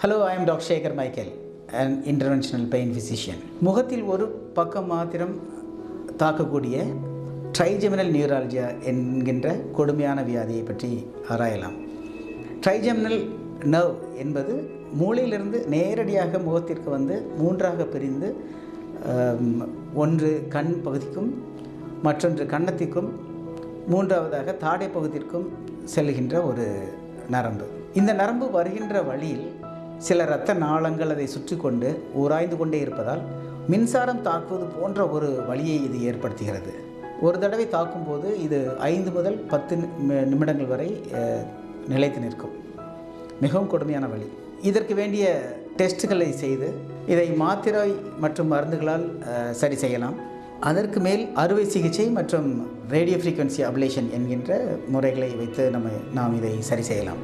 Hello I am doctor Shekar Michael and interventional pain physician முகத்தில் ஒரு பக்கம் மாத்திரம் தாக்கக்கூடிய ட்ரைஜெமினல் நியூராலஜியா என்கின்ற கொடுமையான வியாதியை பற்றி ஆராயலாம். ட்ரைஜெமினல் நர்வ் என்பது மூளையிலிருந்து நேரடியாக முகத்திற்கு வந்து மூன்றாக பிரிந்து ஒன்று கண் பகுதிக்கும் மற்றொன்று கன்னத்திற்கும் மூன்றாவதாக தாடை பகுதிக்கும் செல்கின்ற ஒரு நரம்பு. இந்த நரம்பு வருகின்ற வழியில் சில இரத்த நாளங்கள் அதை சுற்றி கொண்டு உராய்ந்து கொண்டே இருப்பதால் மின்சாரம் தாக்குவது போன்ற ஒரு வழியை இது ஏற்படுத்துகிறது. ஒரு தடவை தாக்கும்போது இது ஐந்து முதல் பத்து நிமிடங்கள் வரை நிலைத்து நிற்கும். மிகவும் கொடுமையான வழி. இதற்கு வேண்டிய டெஸ்ட்டுகளை செய்து இதை மாத்திரை மற்றும் மருந்துகளால் சரி செய்யலாம். அதற்கு மேல் அறுவை சிகிச்சை மற்றும் ரேடியோ ஃப்ரீக்வன்சி அப்லேஷன் என்கின்ற முறைகளை வைத்து நம்ம நாம் இதை சரி செய்யலாம்.